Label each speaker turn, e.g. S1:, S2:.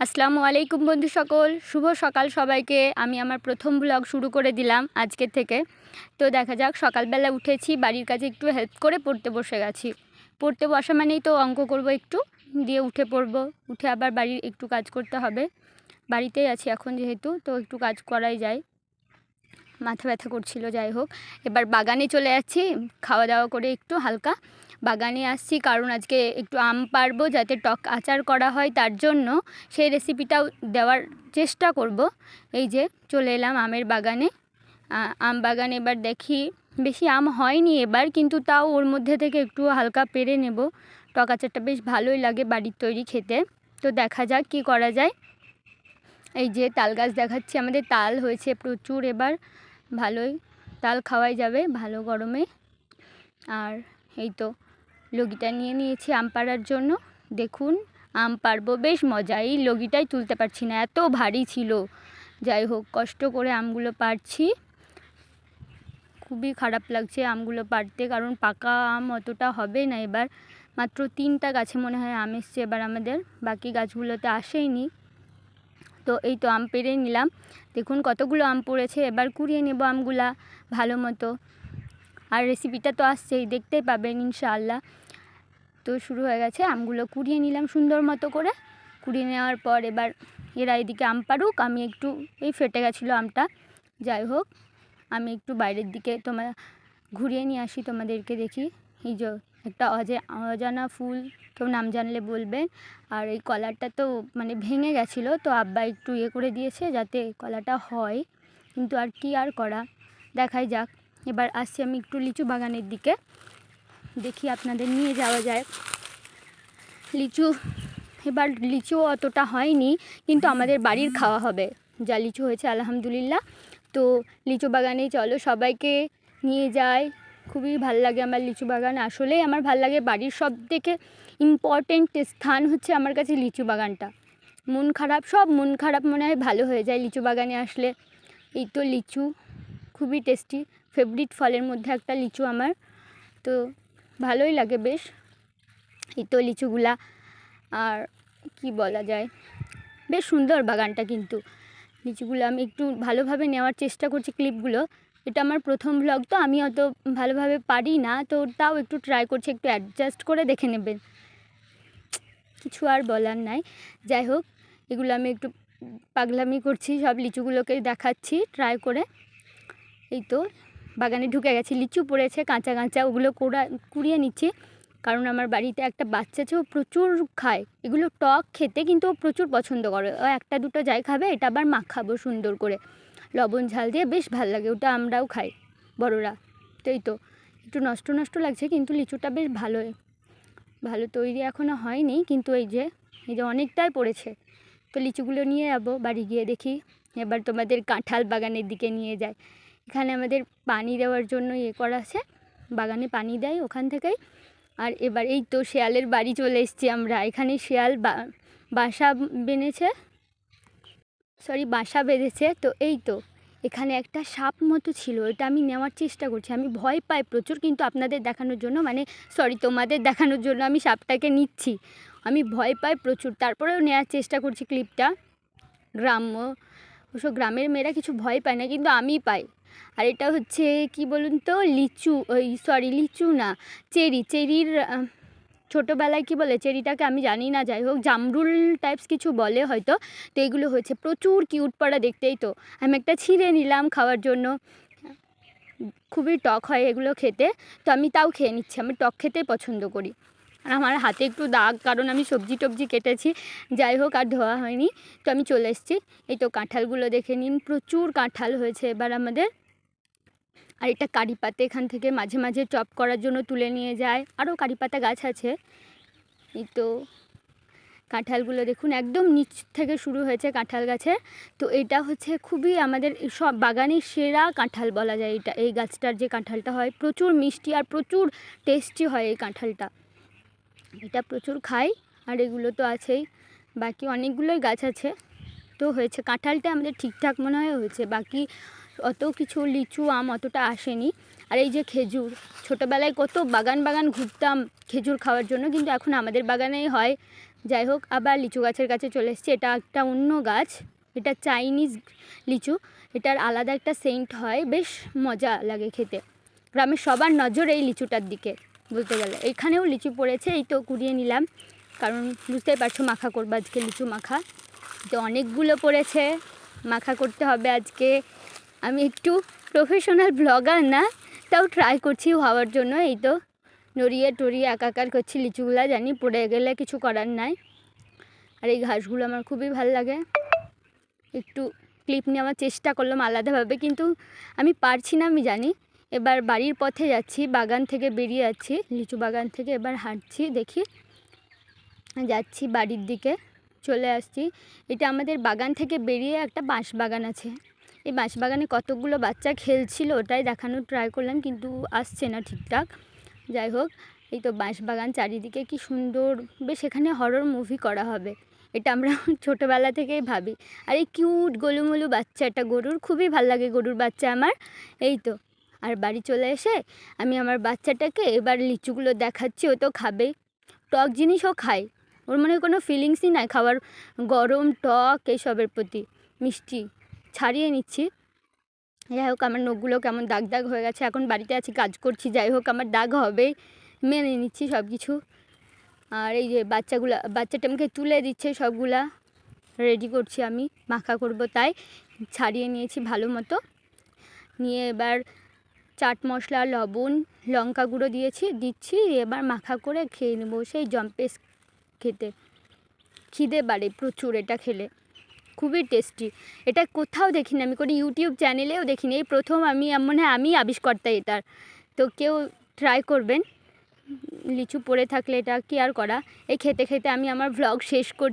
S1: আসসালামু আলাইকুম বন্ধু সকল। শুভ সকাল সবাইকে। আমি আমার প্রথম ব্লগ শুরু করে দিলাম আজকের থেকে। তো দেখা যাক, সকালবেলা উঠেছি, বাড়ির কাছে একটু হেল্প করে পড়তে বসে গেছি। পড়তে বসা মানেই তো অঙ্ক করব একটু, দিয়ে উঠে পড়ব। উঠে আবার বাড়ির একটু কাজ করতে হবে। বাড়িতেই আছি এখন যেহেতু, তো একটু কাজ করাই যায়। মাথা ব্যথা করছিল, যাই হোক। এবার বাগানে চলে যাচ্ছি, খাওয়া দাওয়া করে একটু হালকা বাগানে আসছি, কারণ আজকে একটু আম পারব যাতে টক আচার করা হয়, তার জন্য সেই রেসিপিটাও দেওয়ার চেষ্টা করব। এই যে চলে এলাম আমের বাগানে। আম বাগানে এবার দেখি, বেশি আম হয়নি এবার, কিন্তু তাও ওর মধ্যে থেকে একটু হালকা পেরে নেব। টক আচারটা বেশ ভালোই লাগে বাড়ির তৈরি খেতে। তো দেখা যাক কি করা যায়। এই যে তাল গাছ দেখাচ্ছি, আমাদের তাল হয়েছে প্রচুর এবার। ভালোই তাল খাওয়াই যাবে ভালো গরমে। আর এই তো লগিটা নিয়ে নিয়েছি আম পাড়ার জন্য। দেখুন, আম পারব বেশ মজা এই লগিটাই তুলতে পারছি না, এত ভারী ছিল। যাই হোক, কষ্ট করে আমগুলো পারছি খুবই খারাপ লাগছে আমগুলো পারতে কারণ পাকা আম অতটা হবে না এবার। মাত্র তিনটা গাছে মনে হয় আম এসছে এবার আমাদের, বাকি গাছগুলোতে আসেইনি। তো এই তো আম পেড়ে নিলাম। দেখুন, কতগুলো আম পড়েছে, এবার কুড়িয়ে নেব আমগুলা ভালো মতো। আর রেসিপিটা তো আসছেই, দেখতেই পাবেন, ইনশাআল্লাহ। তো শুরু হয়ে গেছে, আমগুলো কুড়িয়ে নিলাম সুন্দর মতো করে। কুড়িয়ে নেওয়ার পর এবার এরা এদিকে আম পারুক আমি একটু, এই ফেটে গেছিল আমটা। যাই হোক, আমি একটু বাইরের দিকে তোমার ঘুরিয়ে নিয়ে আসি তোমাদেরকে দেখি। এই যে একটা অজে, অজানা ফুল তো নাম জানলে বলবেন আর এই কলারটা তো মানে ভেঙে গেছিল, তো আব্বা একটু ইয়ে করে দিয়েছে যাতে কলাটা হয়। কিন্তু আর কি আর করা? দেখাই যাক। এবার আসছি আমি একটু লিচু বাগানের দিকে। দেখি আপনাদের নিয়ে যাওয়া যায়। লিচু, এবার লিচু অতটা হয়নি, কিন্তু আমাদের বাড়ির খাওয়া হবে। যা লিচু হয়েছে, আলহামদুলিল্লাহ। তো লিচু বাগানে চলো, সবাইকে নিয়ে যায় খুবই ভালো লাগে আমার লিচু বাগান। আসলেই আমার ভালো লাগে, বাড়ির সব থেকে ইম্পর্টেন্ট স্থান হচ্ছে আমার কাছে লিচু বাগানটা। মন খারাপ, সব মন খারাপ মনে হয়, ভালো হয়ে যায় লিচু বাগানে আসলে। এই তো লিচু, খুবই টেস্টি ফেভারিট ফলের মধ্যে একটা লিচু আমার। তো ভালোই লাগে বেশ। এই তো লিচুগুলা আর কি বলা যায়, বেশ সুন্দর বাগানটা কিন্তু। লিচুগুলো আমি একটু ভালোভাবে নেওয়ার চেষ্টা করছি ক্লিপগুলো। এটা আমার প্রথম ব্লগ তো আমি অত ভালোভাবে পারি না, তো তাও একটু ট্রাই করছি, একটু অ্যাডজাস্ট করে দেখে নেবেন কিছু আর বলার নাই। যাই হোক, এগুলো আমি একটু পাগলামি করছি, সব লিচুগুলোকে দেখাচ্ছি ট্রাই করে। এই তো। বাগানে ঢুকে গেছি, লিচু পড়েছে, কাঁচা কাঁচা ওগুলো কোড়া, কুড়িয়ে নিচ্ছি। কারণ আমার বাড়িতে একটা বাচ্চা আছে, ও প্রচুর খায়। এগুলো টক খেতে কিন্তু ও প্রচুর পছন্দ করে। ও একটা দুটো যাই খাবে, এটা আবার মাখাবো সুন্দর করে। লবণ, ঝাল দিয়ে বেশ ভালো লাগে, ওটা আমরাও খাই, বড়রা। তো এই তো, একটু নষ্ট নষ্ট লাগছে, কিন্তু লিচুটা বেশ ভালো ভালো তৈরি এখনও হয়নি। কিন্তু এই যে এই যে অনেকটাই পড়েছে। তো লিচুগুলো নিয়ে যাব, বাড়ি গিয়ে দেখি। এবার তোমাদের কাঁঠাল বাগানের দিকে নিয়ে যায় এখানে আমাদের পানি দেওয়ার জন্য ইয়ে করা আছে। বাগানে পানি দেয় ওখান থেকেই। আর এবার এই তো শেয়ালের বাড়ি চলে এসেছি আমরা। এখানে শেয়াল বাসা বেঁধেছে। সরি বাসা বেঁধেছে। তো এই তো, এখানে একটা সাপ মতো ছিল। এটা আমি নেওয়ার চেষ্টা করছি। আমি ভয় পাই প্রচুর, কিন্তু আপনাদের দেখানোর জন্য মানে সরি তোমাদের দেখানোর জন্য আমি সাপটাকে নিচ্ছি। আমি ভয় পাই প্রচুর। তারপরেও নেওয়ার চেষ্টা করছি ক্লিপটা। গ্রাম্য ওসব গ্রামের মেয়েরা কিছু ভয় পায় না, কিন্তু আমি পাই। আর এটা হচ্ছে, কি বলুন তো, লিচু, ওই সরি লিচু না, চেরি। চেরির ছোটোবেলায় কি বলে, চেরিটাকে আমি জানি না, যাই হোক, জামরুল টাইপস কিছু বলে হয়তো, তো এগুলো হয়েছে। প্রচুর কিউট পাড়া দেখতেই তো। আমি একটা ছিঁড়ে নিলাম খাওয়ার জন্য। খুবই টক হয় এগুলো খেতে, তো আমি তাও খেয়ে নিচ্ছি। আমি টক খেতে পছন্দ করি। আর আমার হাতে একটু দাগ, কারণ আমি সবজি টবজি কেটেছি। যাই হোক, আর ধোয়া হয়নি। তো আমি চলে এসেছি। এই তো কাঁঠালগুলো দেখে নিন। প্রচুর কাঁঠাল হয়েছে এবার আমাদের। আর এটা কারি পাতা এখান থেকে মাঝে মাঝে চপ করার জন্য তুলে নিয়ে যায়। আরও কারি পাতা গাছ আছে। এই তো কাঁঠালগুলো দেখুন, একদম নিচ থেকে শুরু হয়েছে কাঁঠাল গাছের তো এটা হচ্ছে খুবই আমাদের সব বাগানের সেরা কাঁঠাল বলা যায় এটা, এই গাছটার যে কাঁঠালটা হয়। প্রচুর মিষ্টি আর প্রচুর টেস্টি হয় এই কাঁঠালটা। এটা প্রচুর খাই, আর এগুলো তো আছেই। বাকি অনেকগুলোই গাছ আছে। তো হয়েছে, কাঁঠালটা আমাদের ঠিকঠাক মনে হয় হয়েছে। বাকি অত কিছু লিচু আম অতটা আসেনি। আর এই যে খেজুর, ছোটোবেলায় কত বাগান বাগান ঘুরতাম খেজুর খাওয়ার জন্য, কিন্তু এখন আমাদের বাগানেই হয়। যাই হোক, আবার লিচু গাছের কাছে চলে এসেছি। এটা একটা অন্য গাছ, এটা চাইনিজ লিচু। এটার আলাদা একটা সেন্ট হয়, বেশ মজা লাগে খেতে। গ্রামের সবার নজর এই লিচুটার দিকে, বলতে গেলে। এখানেও লিচু পড়েছে, এই তো কুড়িয়ে নিলাম। কারণ বুঝতেই পারছ, মাখা করব আজকে লিচু মাখা। তো অনেকগুলো পড়েছে, মাখা করতে হবে আজকে। আমি একটু প্রফেশনাল ব্লগার না, তাও ট্রাই করছি হওয়ার জন্য। এই তো নড়িয়ে টড়িয়ে একাকার করছি, লিচুগুলা জানি পড়ে গেলে কিছু করার নাই। আর এই ঘাসগুলো আমার খুবই ভালো লাগে। একটু ক্লিপ নেওয়ার চেষ্টা করলাম আলাদাভাবে, কিন্তু আমি পারছি না, আমি জানি। এবার বাড়ির পথে যাচ্ছি, বাগান থেকে বেরিয়ে যাচ্ছি লিচু বাগান থেকে এবার হাঁটছি, দেখি। যাচ্ছি বাড়ির দিকে, চলে আসছি। এটা আমাদের বাগান থেকে বেরিয়ে একটা বাঁশ বাগান আছে। এই বাঁশ বাগানে কতগুলো বাচ্চা খেলছিল ওটাই দেখানোর ট্রাই করলাম, কিন্তু আসছে না ঠিকঠাক। যাই হোক, এই তো বাঁশ বাগান চারিদিকে কি সুন্দর, বেশ এখানে হরর মুভি করা হবে। এটা আমরা ছোটোবেলা থেকেই ভাবি। আর এই কিউট গোলুমলু বাচ্চাটা গরুর, খুবই ভালো লাগে গরুর বাচ্চা আমার। এই তো, আর বাড়ি চলে এসে আমি আমার বাচ্চাটাকে এবার লিচুগুলো দেখাচ্ছি, ও তো খাবেই টক জিনিসও খায়। ওর মনে কোনো ফিলিংসই নাই, খাওয়ার গরম টক এইসবের প্রতি। মিষ্টি। ছাড়িয়ে নিচ্ছি। যাই হোক, আমার নখগুলো কেমন দাগ দাগ হয়ে গেছে। এখন বাড়িতে আছি, কাজ করছি। যাই হোক, আমার দাগ হবেই। মেনে নিচ্ছি সব কিছু আর এই যে বাচ্চাগুলা, বাচ্চাটা আমাকে তুলে দিচ্ছে সবগুলা। রেডি করছি আমি, মাখা করব তাই। ছাড়িয়ে নিয়েছি ভালো মতো। নিয়ে এবার চাট মশলা, লবণ, লঙ্কা গুঁড়ো দিয়েছি, দিচ্ছি। এবার মাখা করে খেয়ে নেব। সেই জম্পেস খেতে। খিদে বাড়ে প্রচুর এটা খেলে। খুবই টেস্টি। এটা কোথাও দেখিনি, আমি কোনো ইউটিউব চ্যানেলেও দেখিনি। এই প্রথম আমি মনে হয় আমি আবিষ্কর্তা এটার। তো কেউ ট্রাই করবেন। লিচু পড়ে থাকলে এটা কি আর করা। এই খেতে খেতে আমি আমার ভ্লগ শেষ কর